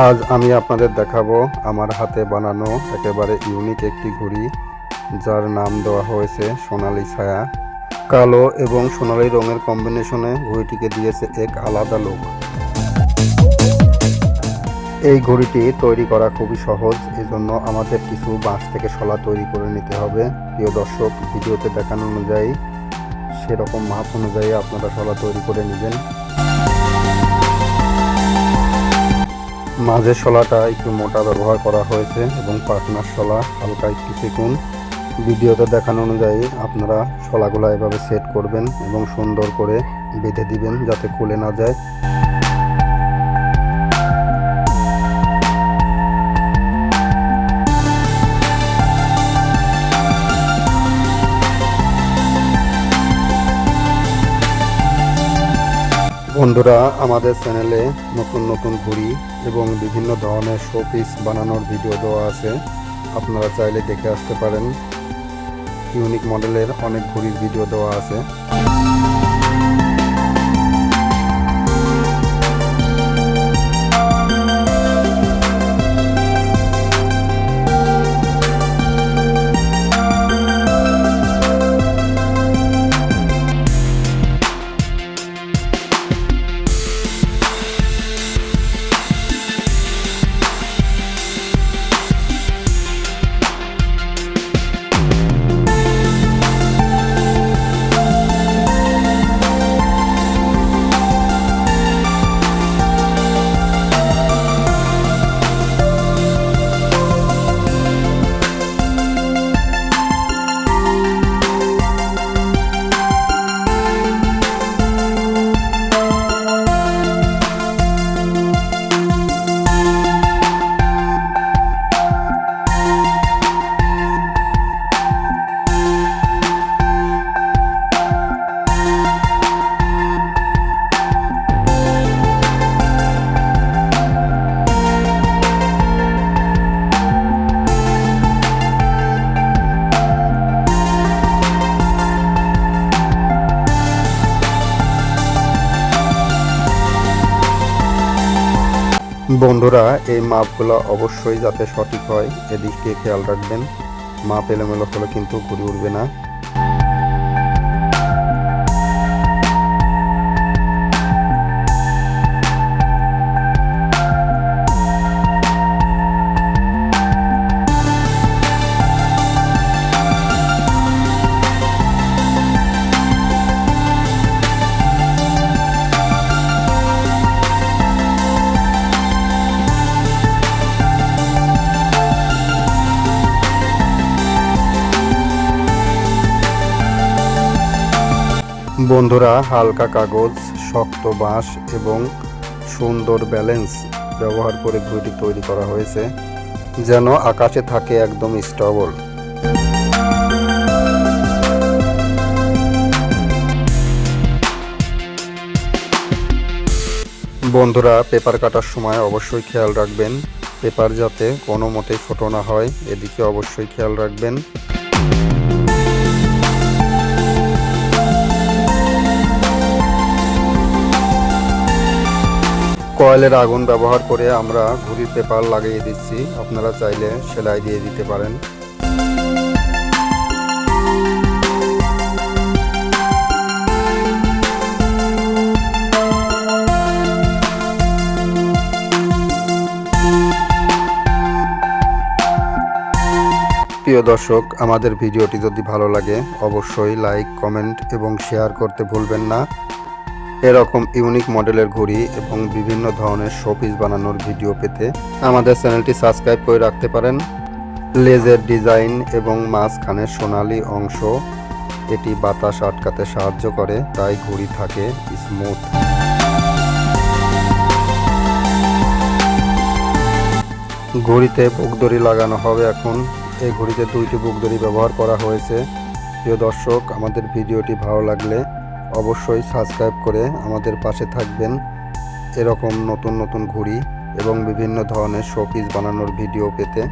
আজ আমি আপনাদের দেখাবো আমার হাতে বানানো একেবারে ইউনিক একটি ঘড়ি, যার নাম দেওয়া হয়েছে সোনালী ছায়া। কালো এবং সোনালী রঙের কম্বিনেশনে ঘড়িটিকে দিয়েছে এক আলাদা লোক এই ঘড়িটি তৈরি করা খুবই সহজ, এজন্য আমাদের কিছু বাঁশ থেকে শলা তৈরি করে নিতে হবে। প্রিয় দর্শক, ভিডিওতে দেখানো অনুযায়ী, সেরকম মাপ অনুযায়ী আপনারা শলা তৈরি করে নেবেন। মাঝের শলাটা একটু মোটা ব্যবহার করা হয়েছে এবং পাটনার শলা হালকা একটু চিকুন ভিডিওতে দেখানো অনুযায়ী আপনারা শলাগুলো এভাবে সেট করবেন এবং সুন্দর করে বেঁধে দিবেন যাতে খুলে না যায়। বন্ধুরা, আমাদের চ্যানেলে নতুন নতুন ঘুড়ি এবং বিভিন্ন ধরনের শো পিস বানানোর ভিডিও দেওয়া আছে। আপনারা চাইলে দেখে আসতে পারেন। ইউনিক মডেলের অনেক ঘুড়ির ভিডিও দেওয়া আছে। বন্ধুরা, এই মাপগুলো অবশ্যই যাতে সঠিক হয়, এদিকে খেয়াল রাখবেন। মাপ এলোমেলো হলে কিন্তু ঘুরে উঠবে না। বন্ধুরা, হালকা কাগজ, শক্ত বাঁশ এবং সুন্দর ব্যালেন্স ব্যবহার করে ঘড়িটি তৈরি করা হয়েছে, যেন আকাশে থাকে একদম স্টেবল। বন্ধুরা, পেপার কাটার সময় অবশ্যই খেয়াল রাখবেন। পেপার যাতে কোনো মতেই ছোট না হয়, এদিকে অবশ্যই খেয়াল রাখবেন। কয়েলের আগুন ব্যবহার করে আমরা ঘুড়ির পেপার লাগিয়ে দিচ্ছি। আপনারা চাইলে সেলাই দিয়ে দিতে পারেন। প্রিয় দর্শক, আমাদের ভিডিওটি যদি ভালো লাগে, অবশ্যই লাইক, কমেন্ট এবং শেয়ার করতে ভুলবেন না। এরকম ইউনিক মডেলের ঘড়ি এবং বিভিন্ন ধরনের শোপিস বানানোর ভিডিও পেতে আমাদের চ্যানেলটি সাবস্ক্রাইব করে রাখতে পারেন। লেজের ডিজাইন এবং মাঝখানের সোনালি অংশ, এটি বাতাস আটকাতে সাহায্য করে, তাই ঘড়ি থাকে স্মুথ ঘড়িতে বুকদড়ি লাগানো হবে এখন। এই ঘড়িতে দুইটি বুকদড়ি ব্যবহার করা হয়েছে। প্রিয় দর্শক, আমাদের ভিডিওটি ভালো লাগলে অবশ্যই সাবস্ক্রাইব করে আমাদের পাশে থাকবেন। এরকম নতুন নতুন ঘুড়ি এবং বিভিন্ন ধরনের শোপিস বানানোর ভিডিও পেতে।